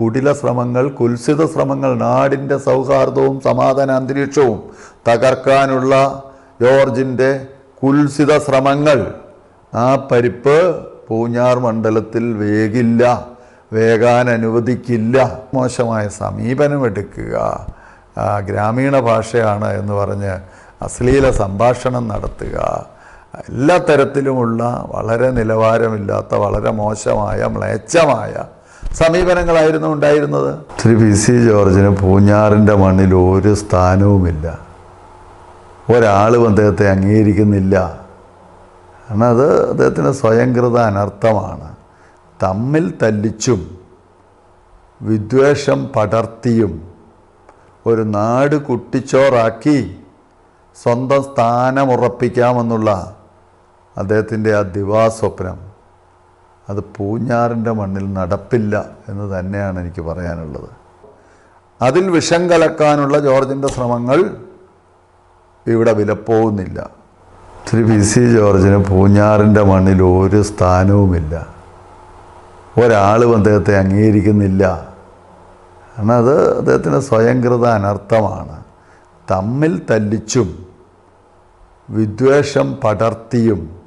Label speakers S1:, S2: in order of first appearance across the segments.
S1: കുടില ശ്രമങ്ങൾ കുൽസിത ശ്രമങ്ങൾ നാടിന്റെ സൗഹാർദ്ദവും സമാധാന അന്തരീക്ഷവും തകർക്കാനുള്ള ജോർജിന്റെ കുൽസിത ശ്രമങ്ങൾ. ആ പരിപ്പ് പൂഞ്ഞാർ മണ്ഡലത്തിൽ വേഗില്ല വേകാൻ അനുവദിക്കില്ല. മോശമായ സമീപനം എടുക്കുക. ഗ്രാമീണ ഭാഷയാണ് എന്ന് പറഞ്ഞ് അശ്ലീല സംഭാഷണം നടത്തുക. എല്ലാ തരത്തിലുമുള്ള വളരെ നിലവാരമില്ലാത്ത വളരെ മോശമായ മ്ലേച്ഛമായ സമീപനങ്ങളായിരുന്നു ഉണ്ടായിരുന്നത്? ശ്രീ പി സി ജോർജിന് പൂഞ്ഞാറിന്റെ മണ്ണിൽ ഒരു സ്ഥാനവുമില്ല. ഒരാളും അദ്ദേഹത്തെ അംഗീകരിക്കുന്നില്ല. കാരണം അത് അദ്ദേഹത്തിന്റെ സ്വയംകൃത അനർത്ഥമാണ്. തമ്മിൽ തല്ലിച്ചും വിദ്വേഷം പടർത്തിയും ഒരു നാട് കുട്ടിച്ചോറാക്കി സ്വന്തം സ്ഥാനമുറപ്പിക്കാമെന്നുള്ള അദ്ദേഹത്തിന്റെ ആ ദിവാസ്വപ്നം. അത് പൂഞ്ഞാറിന്റെ മണ്ണിൽ നടപ്പില്ല എന്ന് തന്നെയാണ് എനിക്ക് പറയാനുള്ളത്. അതിൽ വിഷം കലക്കാനുള്ള ജോർജിന്റെ ശ്രമങ്ങൾ ഇവിടെ വിലപ്പോകുന്നില്ല ശ്രീ പി സി ജോർജിന് പൂഞ്ഞാറിന്റെ മണ്ണിൽ ഒരു സ്ഥാനവുമില്ല. ഒരാളും അദ്ദേഹത്തെ അംഗീകരിക്കുന്നില്ല. കാരണം അത് അദ്ദേഹത്തിന് സ്വയംകൃത അനർത്ഥമാണ്. തമ്മിൽ തല്ലിച്ചും വിദ്വേഷം പടർത്തിയും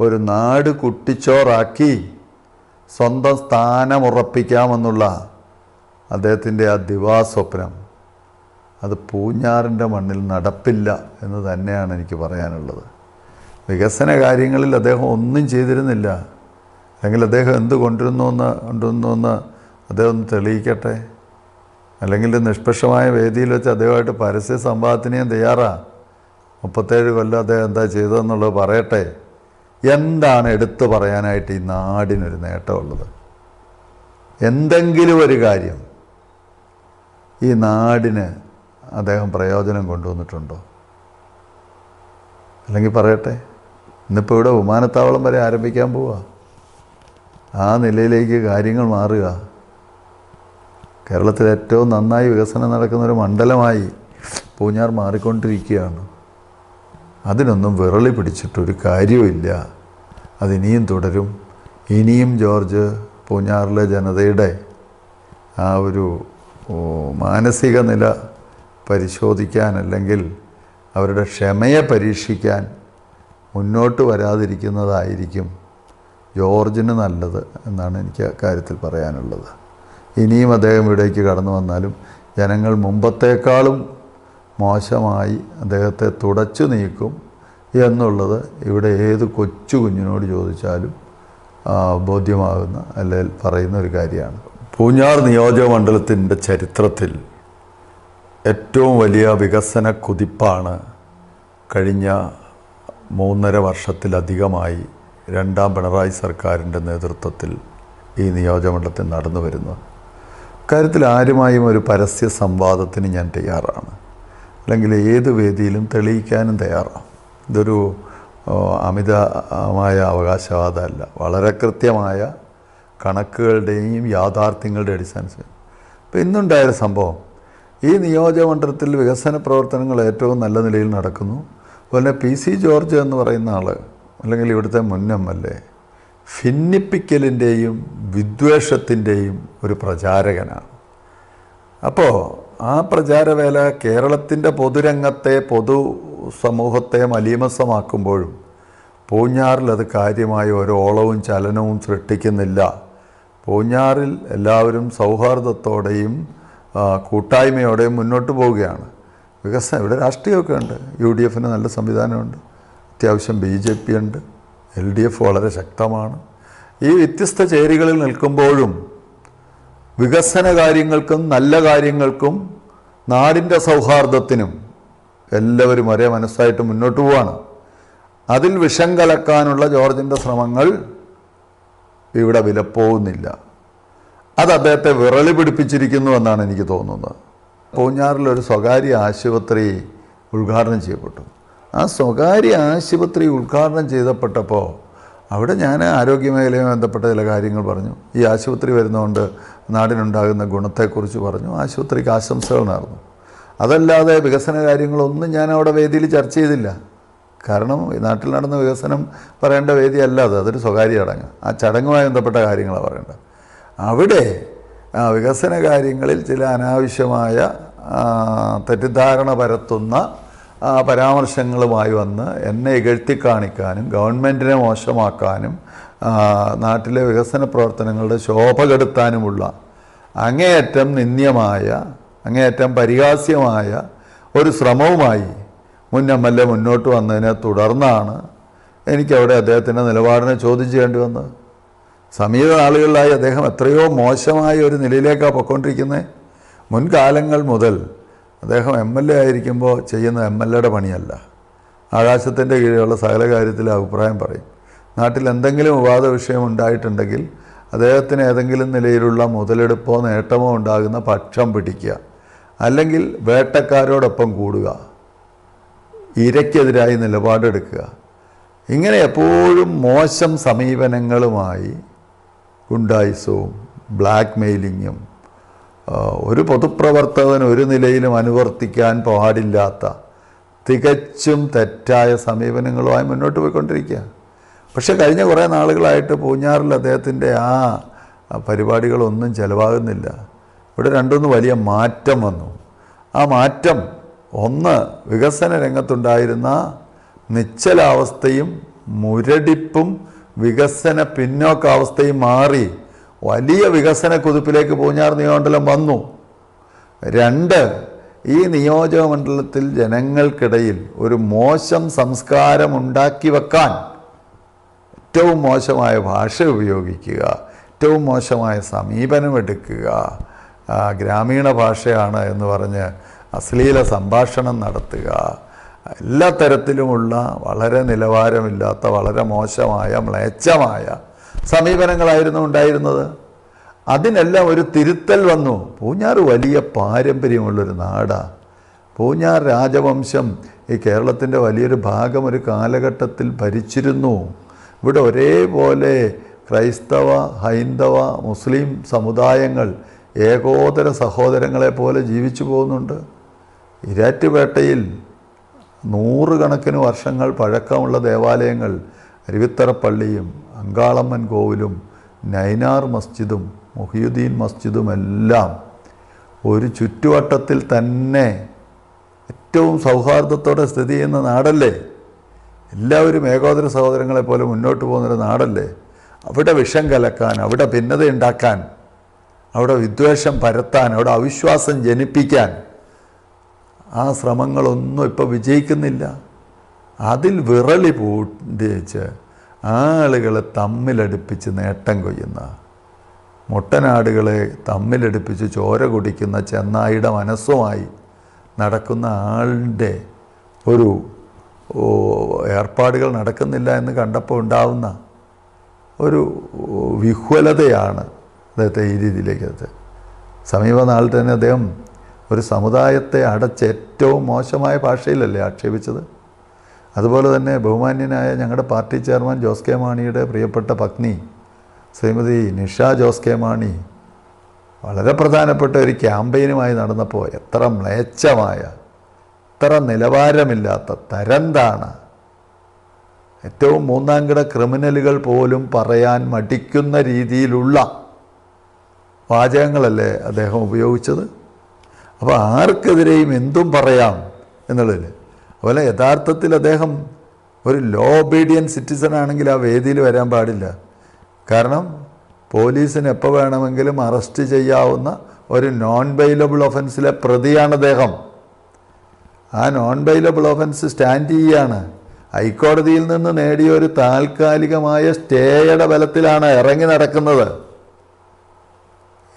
S1: ഒരു നാട് കുട്ടിച്ചോറാക്കി സ്വന്തം സ്ഥാനം ഉറപ്പിക്കാമെന്നുള്ള അദ്ദേഹത്തിന്റെ ആ ദിവാസ്വപ്നം. അത് പൂഞ്ഞാറിന്റെ മണ്ണിൽ നടപ്പില്ല എന്ന് തന്നെയാണ് എനിക്ക് പറയാനുള്ളത്. വികസന കാര്യങ്ങളിൽ അദ്ദേഹം ഒന്നും ചെയ്തിരുന്നില്ല. അല്ലെങ്കിൽ അദ്ദേഹം എന്ത് കൊണ്ടിരുന്നു എന്ന് അദ്ദേഹം ഒന്ന് തെളിയിക്കട്ടെ? അല്ലെങ്കിൽ നിഷ്പക്ഷമായ വേദിയിൽ വെച്ച് അദ്ദേഹമായിട്ട് പരസ്യ സംവാദത്തിനെയും തയ്യാറാണ് തയ്യാറാ? മുപ്പത്തേഴ് കൊല്ലം അദ്ദേഹം എന്താ ചെയ്തതെന്നുള്ളത് പറയട്ടെ? എന്താണ് എടുത്തു പറയാനായിട്ട് ഈ നാടിനൊരു നേട്ടമുള്ളത്? എന്തെങ്കിലും ഒരു കാര്യം ഈ നാടിന് അദ്ദേഹം പ്രയോജനം കൊണ്ടുവന്നിട്ടുണ്ടോ? അല്ലെങ്കിൽ പറയട്ടെ ഇന്നിപ്പോൾ ഇവിടെ വിമാനത്താവളം വരെ ആരംഭിക്കാൻ പോവുക ആ നിലയിലേക്ക് കാര്യങ്ങൾ മാറുക. കേരളത്തിൽ ഏറ്റവും നന്നായി വികസനം നടക്കുന്ന ഒരു മണ്ഡലമായി പൂഞ്ഞാർ മാറിക്കൊണ്ടിരിക്കുകയാണ്. അതിനൊന്നും വിറളി പിടിച്ചിട്ടൊരു കാര്യവുമില്ല അതിനിയും തുടരും. ഇനിയും ജോർജ് പൂഞ്ഞാറിലെ ജനതയുടെ ആ ഒരു മാനസിക നില പരിശോധിക്കാൻ അല്ലെങ്കിൽ അവരുടെ ക്ഷമയെ പരീക്ഷിക്കാൻ മുന്നോട്ട് വരാതിരിക്കുന്നതായിരിക്കും ജോർജിന് നല്ലത് എന്നാണ് എനിക്ക് കാര്യത്തിൽ പറയാനുള്ളത്. ഇനിയും അദ്ദേഹം ഇവിടേക്ക് കടന്നു വന്നാലും ജനങ്ങൾ മുമ്പത്തേക്കാളും മോശമായി അദ്ദേഹത്തെ തുടച്ചു നീക്കും എന്നുള്ളത് ഇവിടെ ഏത് കൊച്ചു കുഞ്ഞിനോട് ചോദിച്ചാലും ബോധ്യമാകുന്ന അല്ലെങ്കിൽ പറയുന്ന ഒരു കാര്യമാണ്. പൂഞ്ഞാർ നിയോജക മണ്ഡലത്തിന്റെ ചരിത്രത്തിൽ ഏറ്റവും വലിയ വികസന കുതിപ്പാണ് കഴിഞ്ഞ മൂന്നര വർഷത്തിലധികമായി രണ്ടാം പിണറായി സർക്കാരിന്റെ നേതൃത്വത്തിൽ ഈ നിയോജകമണ്ഡലത്തിൽ നടന്നു വരുന്നത്. കാര്യത്തിൽ ആരുമായും ഒരു പരസ്യ സംവാദത്തിന് ഞാൻ തയ്യാറാണ്. അല്ലെങ്കിൽ ഏത് വേദിയിലും തെളിയിക്കാനും തയ്യാറാണ് ഇതൊരു അമിതമായ അവകാശവാദമല്ല. വളരെ കൃത്യമായ കണക്കുകളുടെയും യാഥാർത്ഥ്യങ്ങളുടെ അടിസ്ഥാനത്തിൽ. ഇപ്പം ഇന്നുണ്ടായ സംഭവം. ഈ നിയോജകമണ്ഡലത്തിൽ വികസന പ്രവർത്തനങ്ങൾ ഏറ്റവും നല്ല നിലയിൽ നടക്കുന്നു. അതുപോലെ പി സി ജോർജ് എന്ന് പറയുന്ന ആൾ അല്ലെങ്കിൽ ഇവിടുത്തെ മുൻ എം എൽ എ ഭിന്നിപ്പിക്കലിന്റെയും വിദ്വേഷത്തിന്റെയും ഒരു പ്രചാരകനാണ്. അപ്പോൾ ആ പ്രചാരവേല കേരളത്തിന്റെ പൊതുരംഗത്തെ പൊതു സമൂഹത്തെ മലീമസമാക്കുമ്പോഴും പൂഞ്ഞാറിൽ അത് കാര്യമായ ഒരു ഓളവും ചലനവും സൃഷ്ടിക്കുന്നില്ല. പൂഞ്ഞാറിൽ എല്ലാവരും സൗഹാർദ്ദത്തോടെയും കൂട്ടായ്മയോടെയും മുന്നോട്ട് പോവുകയാണ്. വികസനം ഇവിടെ രാഷ്ട്രീയമൊക്കെ ഉണ്ട്. യു ഡി എഫിന് നല്ല സംവിധാനമുണ്ട്. അത്യാവശ്യം ബി ജെ പി ഉണ്ട്. എൽ ഡി എഫ് വളരെ ശക്തമാണ്. ഈ വ്യത്യസ്ത ചേരികളിൽ നിൽക്കുമ്പോഴും വികസന കാര്യങ്ങൾക്കും നല്ല കാര്യങ്ങൾക്കും നാടിന്റെ സൗഹാർദ്ദത്തിനും എല്ലാവരും ഒരേ മനസ്സായിട്ട് മുന്നോട്ട് പോവാണ്. അതിൽ വിഷം കലക്കാനുള്ള ജോർജിന്റെ ശ്രമങ്ങൾ ഇവിടെ വിലപ്പോകുന്നില്ല അത് അദ്ദേഹത്തെ വിറളി പിടിപ്പിച്ചിരിക്കുന്നു എന്നാണ് എനിക്ക് തോന്നുന്നത്. പൂഞ്ഞാറിലൊരു സ്വകാര്യ ആശുപത്രി ഉദ്ഘാടനം ചെയ്യപ്പെട്ടു. ആ സ്വകാര്യ ആശുപത്രി ഉദ്ഘാടനം ചെയ്തപ്പെട്ടപ്പോൾ അവിടെ ഞാൻ ആരോഗ്യമേഖലയുമായി ബന്ധപ്പെട്ട ചില കാര്യങ്ങൾ പറഞ്ഞു. ഈ ആശുപത്രി വരുന്നതുകൊണ്ട് നാടിനുണ്ടാകുന്ന ഗുണത്തെക്കുറിച്ച് പറഞ്ഞു. ആശുപത്രിക്ക് ആശംസകൾ നേർന്നു. അതല്ലാതെ വികസന കാര്യങ്ങളൊന്നും ഞാൻ അവിടെ വേദിയിൽ ചർച്ച ചെയ്തില്ല. കാരണം നാട്ടിൽ നടന്ന വികസനം പറയേണ്ട വേദിയല്ല അത്. അതൊരു സ്വകാര്യ ചടങ്ങ്. ആ ചടങ്ങുമായി ബന്ധപ്പെട്ട കാര്യങ്ങളാണ് പറയേണ്ടത്. അവിടെ വികസന കാര്യങ്ങളിൽ ചില അനാവശ്യമായ തെറ്റിദ്ധാരണ പരത്തുന്ന പരാമർശങ്ങളുമായി വന്ന് എന്നെ ഇകഴ്ത്തി കാണിക്കാനും ഗവൺമെന്റിനെ മോശമാക്കാനും നാട്ടിലെ വികസന പ്രവർത്തനങ്ങളുടെ ശോഭ കെടുത്താനുമുള്ള അങ്ങേയറ്റം നിന്ദ്യമായ അങ്ങേയറ്റം പരിഹാസ്യമായ ഒരു ശ്രമവുമായി മുൻ എം എൽ എ മുന്നോട്ട് വന്നതിനെ തുടർന്നാണ് എനിക്കവിടെ അദ്ദേഹത്തിന്റെ നിലപാടിനെ ചോദ്യം ചെയ്യേണ്ടി വന്നത്. സമീപ നാളുകളിലായി അദ്ദേഹം എത്രയോ മോശമായ ഒരു നിലയിലേക്കാണ് പൊയ്ക്കൊണ്ടിരിക്കുന്നത് മുൻകാലങ്ങൾ മുതൽ അദ്ദേഹം എം എൽ എ ആയിരിക്കുമ്പോൾ ചെയ്യുന്ന എം എൽ എയുടെ പണിയല്ല. ആകാശത്തിന്റെ കീഴിലുള്ള സകല കാര്യത്തിൽ അഭിപ്രായം പറയും. നാട്ടിൽ എന്തെങ്കിലും വിവാദ വിഷയം ഉണ്ടായിട്ടുണ്ടെങ്കിൽ അദ്ദേഹത്തിന് ഏതെങ്കിലും നിലയിലുള്ള മുതലെടുപ്പോ നേട്ടമോ ഉണ്ടാകുന്ന പക്ഷം പിടിക്കുക. അല്ലെങ്കിൽ വേട്ടക്കാരോടൊപ്പം കൂടുക. ഇരയ്ക്കെതിരായി നിലപാടെടുക്കുക. ഇങ്ങനെ എപ്പോഴും മോശം സമീപനങ്ങളുമായി ഗുണ്ടായിസവും ബ്ലാക്ക് മെയിലിങ്ങും ഒരു പൊതുപ്രവർത്തകൻ ഒരു നിലയിലും അനുവർത്തിക്കാൻ പാടില്ലാത്ത തികച്ചും തെറ്റായ സമീപനങ്ങളുമായി മുന്നോട്ട് പോയിക്കൊണ്ടിരിക്കുക. പക്ഷേ കഴിഞ്ഞ കുറേ നാളുകളായിട്ട് പൂഞ്ഞാറിൽ അദ്ദേഹത്തിന്റെ ആ പരിപാടികളൊന്നും ചിലവാകുന്നില്ല. ഇവിടെ രണ്ടൊന്ന് വലിയ മാറ്റം വന്നു. ആ മാറ്റം ഒന്ന് വികസന രംഗത്തുണ്ടായിരുന്ന നിശ്ചലാവസ്ഥയും മുരടിപ്പും വികസന പിന്നോക്കാവസ്ഥയും മാറി വലിയ വികസന കുതിപ്പിലേക്ക് പൂഞ്ഞാർ നിയമമണ്ഡലം വന്നു. രണ്ട് ഈ നിയോജക മണ്ഡലത്തിൽ ജനങ്ങൾക്കിടയിൽ ഒരു മോശം സംസ്കാരം ഉണ്ടാക്കി വെക്കാൻ ഏറ്റവും മോശമായ ഭാഷ ഉപയോഗിക്കുക ഏറ്റവും മോശമായ സമീപനം എടുക്കുക ഗ്രാമീണ ഭാഷയാണ് എന്ന് പറഞ്ഞ് അശ്ലീല സംഭാഷണം നടത്തുക. എല്ലാ തരത്തിലുമുള്ള വളരെ നിലവാരമില്ലാത്ത വളരെ മോശമായ മ്ലേച്ഛമായ സമീപനങ്ങളായിരുന്നു ഉണ്ടായിരുന്നത്. അതിനെല്ലാം ഒരു തിരുത്തൽ വന്നു. പൂഞ്ഞാറ് വലിയ പാരമ്പര്യമുള്ളൊരു നാടാണ് പൂഞ്ഞാർ രാജവംശം ഈ കേരളത്തിന്റെ വലിയൊരു ഭാഗം ഒരു കാലഘട്ടത്തിൽ ഭരിച്ചിരുന്നു. ഇവിടെ ഒരേപോലെ ക്രൈസ്തവ ഹൈന്ദവ മുസ്ലിം സമുദായങ്ങൾ ഏകോദര സഹോദരങ്ങളെ പോലെ ജീവിച്ചു പോകുന്നുണ്ട്. ഇരാറ്റുപേട്ടയിൽ നൂറുകണക്കിന് വർഷങ്ങൾ പഴക്കമുള്ള ദേവാലയങ്ങൾ അരുവിത്തറ പള്ളിയും അങ്കാളമ്മൻ കോവിലും നൈനാർ മസ്ജിദും മുഹിയുദ്ദീൻ മസ്ജിദുമെല്ലാം ഒരു ചുറ്റുവട്ടത്തിൽ തന്നെ ഏറ്റവും സൗഹാർദ്ദത്തോടെ സ്ഥിതി ചെയ്യുന്ന നാടല്ലേ? എല്ലാവരും ഏകോദര സഹോദരങ്ങളെ പോലെ മുന്നോട്ട് പോകുന്നൊരു നാടല്ലേ? അവിടെ വിഷം കലക്കാൻ അവിടെ ഭിന്നത ഉണ്ടാക്കാൻ അവിടെ വിദ്വേഷം പരത്താൻ അവിടെ അവിശ്വാസം ജനിപ്പിക്കാൻ ആ ശ്രമങ്ങളൊന്നും ഇപ്പോൾ വിജയിക്കുന്നില്ല. അതിൽ വിറളി പൂണ്ടിച്ച് ആളുകളെ തമ്മിലടുപ്പിച്ച് നേട്ടം കൊയ്യുന്ന മുട്ടനാടുകളെ തമ്മിലടുപ്പിച്ച് ചോര കുടിക്കുന്ന ചെന്നായിയുടെ മനസ്സുമായി നടക്കുന്ന ആളുടെ ഒരു ഏർപ്പാടുകൾ നടക്കുന്നില്ല എന്ന് കണ്ടപ്പോൾ ഉണ്ടാവുന്ന ഒരു വിഹ്വലതയാണ് അദ്ദേഹത്തെ ഈ രീതിയിലേക്ക് എത്തുന്നത് സമീപനാളിൽ തന്നെ അദ്ദേഹം ഒരു സമുദായത്തെ അടച്ച് ഏറ്റവും മോശമായ ഭാഷയിലല്ലേ ആക്ഷേപിച്ചത്? അതുപോലെ തന്നെ ബഹുമാന്യനായ ഞങ്ങളുടെ പാർട്ടി ചെയർമാൻ ജോസ് കെ മാണിയുടെ പ്രിയപ്പെട്ട പത്നി ശ്രീമതി നിഷ ജോസ് കെ മാണി വളരെ പ്രധാനപ്പെട്ട ഒരു ക്യാമ്പയിനുമായി നടന്നപ്പോൾ എത്ര മ്ലേച്ഛമായ എത്ര നിലവാരമില്ലാത്ത തരന്താണ് ഏറ്റവും മൂന്നാംകിട ക്രിമിനലുകൾ പോലും പറയാൻ മടിക്കുന്ന രീതിയിലുള്ള വാചകങ്ങളല്ലേ അദ്ദേഹം ഉപയോഗിച്ചത്? അപ്പോൾ ആർക്കെതിരെയും എന്തും പറയാം എന്നുള്ളതിൽ അതുപോലെ യഥാർത്ഥത്തിൽ അദ്ദേഹം ഒരു ലോ ഒബീഡിയൻ സിറ്റിസൺ ആണെങ്കിൽ ആ വേദിയിൽ വരാൻ പാടില്ല. കാരണം പോലീസിന് എപ്പോൾ വേണമെങ്കിലും അറസ്റ്റ് ചെയ്യാവുന്ന ഒരു നോൺ ബൈലബിൾ ഒഫൻസിലെ പ്രതിയാണ് അദ്ദേഹം. ആ നോൺ ബൈലബിൾ ഒഫൻസ് സ്റ്റാൻഡ് ചെയ്യാണ്. ഹൈക്കോടതിയിൽ നിന്ന് നേടിയ ഒരു താൽക്കാലികമായ സ്റ്റേയുടെ ബലത്തിലാണ് ഇറങ്ങി നടക്കുന്നത്.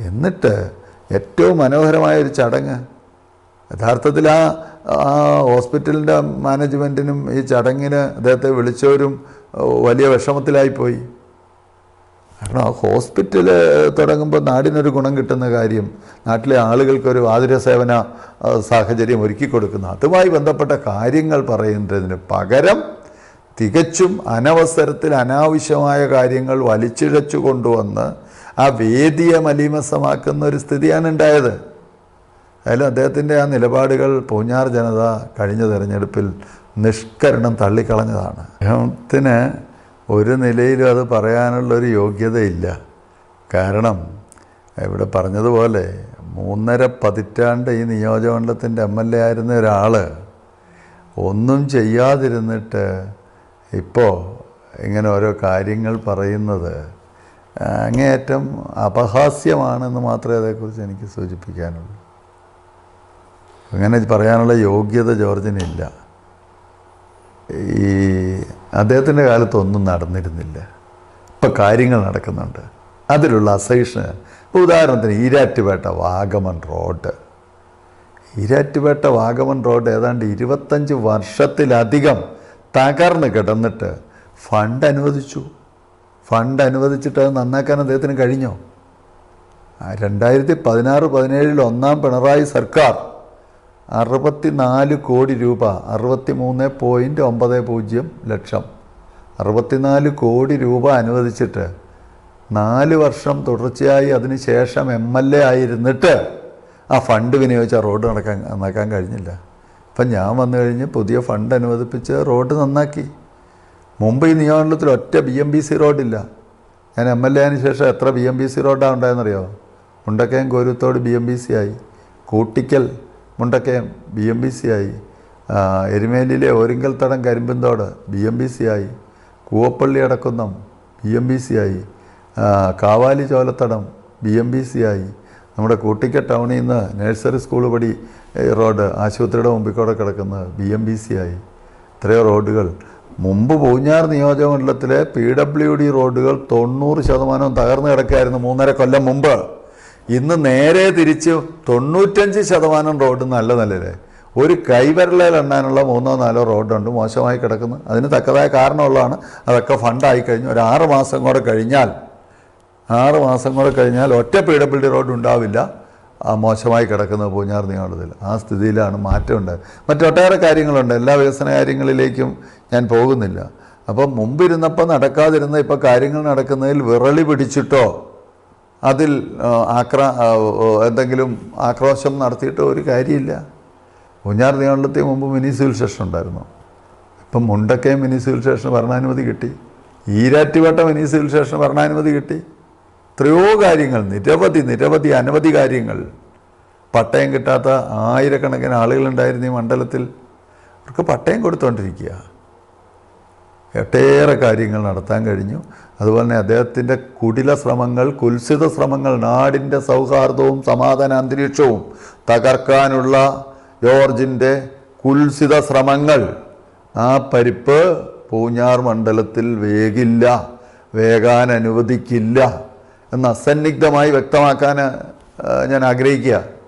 S1: എന്നിട്ട് ഏറ്റവും മനോഹരമായ ഒരു ചടങ്ങ്. യഥാർത്ഥത്തിൽ ആ ആ ഹോസ്പിറ്റലിന്റെ മാനേജ്മെന്റിനും ഈ ചടങ്ങിന് അദ്ദേഹത്തെ വിളിച്ചവരും വലിയ വിഷമത്തിലായിപ്പോയി. കാരണം ഹോസ്പിറ്റൽ തുടങ്ങുമ്പോൾ നാടിനൊരു ഗുണം കിട്ടുന്ന കാര്യം നാട്ടിലെ ആളുകൾക്കൊരു ആതുര സേവന സാഹചര്യം ഒരുക്കി കൊടുക്കുന്ന. അതുമായി ബന്ധപ്പെട്ട കാര്യങ്ങൾ പറയുന്നതിന് പകരം തികച്ചും അനവസരത്തിൽ അനാവശ്യമായ കാര്യങ്ങൾ വലിച്ചിഴച്ചു കൊണ്ടുവന്ന് ആ വേദിയെ മലീമസമാക്കുന്ന ഒരു സ്ഥിതിയാണ് ഉണ്ടായത്. അതിൽ അദ്ദേഹത്തിന്റെ ആ നിലപാടുകൾ പൂഞ്ഞാർ ജനത കഴിഞ്ഞ തെരഞ്ഞെടുപ്പിൽ നിഷ്കരണം തള്ളിക്കളഞ്ഞതാണ്. അദ്ദേഹത്തിന് ഒരു നിലയിലും അത് പറയാനുള്ളൊരു യോഗ്യതയില്ല. കാരണം ഇവിടെ പറഞ്ഞതുപോലെ മൂന്നര പതിറ്റാണ്ട് ഈ നിയോജകമണ്ഡലത്തിന്റെ എം എൽ എ ആയിരുന്ന ഒരാൾ ഒന്നും ചെയ്യാതിരുന്നിട്ട് ഇപ്പോൾ ഇങ്ങനെ ഓരോ കാര്യങ്ങൾ പറയുന്നത് അങ്ങേയറ്റം അപഹാസ്യമാണെന്ന് മാത്രമേ അതേക്കുറിച്ച് എനിക്ക് സൂചിപ്പിക്കാനുള്ളൂ. അങ്ങനെ പറയാനുള്ള യോഗ്യത ജോർജിനില്ല. ഈ അദ്ദേഹത്തിന്റെ കാലത്തൊന്നും നടന്നിരുന്നില്ല. ഇപ്പം കാര്യങ്ങൾ നടക്കുന്നുണ്ട്. അതിലുള്ള അസൈഷന് ഉദാഹരണത്തിന് ഈരാറ്റുപേട്ട വാഗമൺ റോഡ്. ഈരാറ്റുപേട്ട വാഗമൺ റോഡ് ഏതാണ്ട് ഇരുപത്തഞ്ച് വർഷത്തിലധികം തകർന്ന് കിടന്നിട്ട് ഫണ്ട് അനുവദിച്ചു. ഫണ്ട് അനുവദിച്ചിട്ട് അത് നന്നാക്കാൻ അദ്ദേഹത്തിന് കഴിഞ്ഞോ? രണ്ടായിരത്തി പതിനാറ് പതിനേഴിൽ ഒന്നാം പിണറായി സർക്കാർ അറുപത്തിനാല് കോടി രൂപ അറുപത്തി മൂന്ന് പോയിന്റ് ഒമ്പത് പൂജ്യം ലക്ഷം. അറുപത്തിനാല് കോടി രൂപ അനുവദിച്ചിട്ട് നാല് വർഷം തുടർച്ചയായി അതിന് ശേഷം എം എൽ എ ആയിരുന്നിട്ട് ആ ഫണ്ട് വിനിയോഗിച്ച റോഡ് നടക്കാൻ നന്നാക്കാൻ കഴിഞ്ഞില്ല. അപ്പം ഞാൻ വന്നു കഴിഞ്ഞ് പുതിയ ഫണ്ട് അനുവദിപ്പിച്ച് റോഡ് നന്നാക്കി. മുംബൈ നിയമമണ്ഡലത്തിൽ ഒറ്റ ബി എം ബി സി റോഡില്ല ഞാൻ എം എൽ എ ആയതിനു ശേഷം എത്ര ബി എം ബി സി റോഡാണ് ഉണ്ടായെന്നറിയോ? Mundakayam Koruthodu B M B C ആയി. Koottickal Mundakayam B M B C ആയി. എരുമേലിയിലെ Oringal Thadam Karimpanthodu B M B C ആയി. Koovappally Adakkunnam B M B C ആയി. Kavali Cholathadam B M B C ആയി. നമ്മുടെ കൂട്ടിക്ക ടൗണിൽ നിന്ന് nursery school പടി road ആശുപത്രിയുടെ മുമ്പിൽ കൂടെ കിടക്കുന്നത് ബി എം ബി സി ആയി. ഇത്രയോ റോഡുകൾ. മുമ്പ് പൂഞ്ഞാർ നിയോജകമണ്ഡലത്തിലെ പി ഡബ്ല്യു ഡി റോഡുകൾ തൊണ്ണൂറ് ശതമാനവും തകർന്നു കിടക്കായിരുന്നു മൂന്നര കൊല്ലം മുമ്പ്. ഇന്ന് നേരെ തിരിച്ച് തൊണ്ണൂറ്റഞ്ച് ശതമാനം റോഡ് നല്ല നിലയിലെ. ഒരു കൈവിരലിൽ എണ്ണാനുള്ള മൂന്നോ നാലോ റോഡുണ്ട് മോശമായി കിടക്കുന്നു. അതിന് തക്കതായ കാരണമുള്ളതാണ്. അതൊക്കെ ഫണ്ടായി കഴിഞ്ഞു. ഒരു ആറ് മാസം കൂടെ കഴിഞ്ഞാൽ ആറ് മാസം കൂടെ കഴിഞ്ഞാൽ ഒറ്റ പി ഡബ്ല്യു ഡി റോഡ് ഉണ്ടാവില്ല. മോശമായി കിടക്കുന്നത് പൂഞ്ഞാർ നിയോളത്തിൽ ആ സ്ഥിതിയിലാണ് മാറ്റമുണ്ട് മറ്റൊട്ടേറെ കാര്യങ്ങളുണ്ട്. എല്ലാ വികസന കാര്യങ്ങളിലേക്കും ഞാൻ പോകുന്നില്ല. അപ്പം മുമ്പിരുന്നപ്പോൾ നടക്കാതിരുന്ന ഇപ്പോൾ കാര്യങ്ങൾ നടക്കുന്നതിൽ വിറളി പിടിച്ചിട്ടോ അതിൽ ആക്രാ എന്തെങ്കിലും ആക്രോശം നടത്തിയിട്ട് ഒരു കാര്യമില്ല. ഊഞ്ഞാർ നിയമത്തിൽ മുമ്പ് മിനി സിവിൽ സ്റ്റേഷൻ ഉണ്ടായിരുന്നു. ഇപ്പം മുണ്ടക്കയം മിനി സിവിൽ സ്റ്റേഷന് ഭരണാനുമതി കിട്ടി. ഈരാറ്റുപേട്ട മിനി സിവിൽ സ്റ്റേഷന് ഭരണാനുമതി കിട്ടി. എത്രയോ കാര്യങ്ങൾ നിരവധി നിരവധി അനവധി കാര്യങ്ങൾ. പട്ടയം കിട്ടാത്ത ആയിരക്കണക്കിന് ആളുകളുണ്ടായിരുന്നു ഈ മണ്ഡലത്തിൽ. അവർക്ക് പട്ടയം കൊടുത്തുകൊണ്ടിരിക്കുക ഒട്ടേറെ കാര്യങ്ങൾ നടത്താൻ കഴിഞ്ഞു. അതുപോലെ തന്നെ അദ്ദേഹത്തിന്റെ കുടില ശ്രമങ്ങൾ കുൽസിത ശ്രമങ്ങൾ നാടിന്റെ സൗഹാർദ്ദവും സമാധാന അന്തരീക്ഷവും തകർക്കാനുള്ള ജോർജിന്റെ കുൽസിത ശ്രമങ്ങൾ ആ പരിപ്പ് പൂഞ്ഞാർ മണ്ഡലത്തിൽ വേഗില്ല വേകാൻ അനുവദിക്കില്ല എന്ന് അസന്നിഗ്ധമായി വ്യക്തമാക്കാൻ ഞാൻ ആഗ്രഹിക്കുക.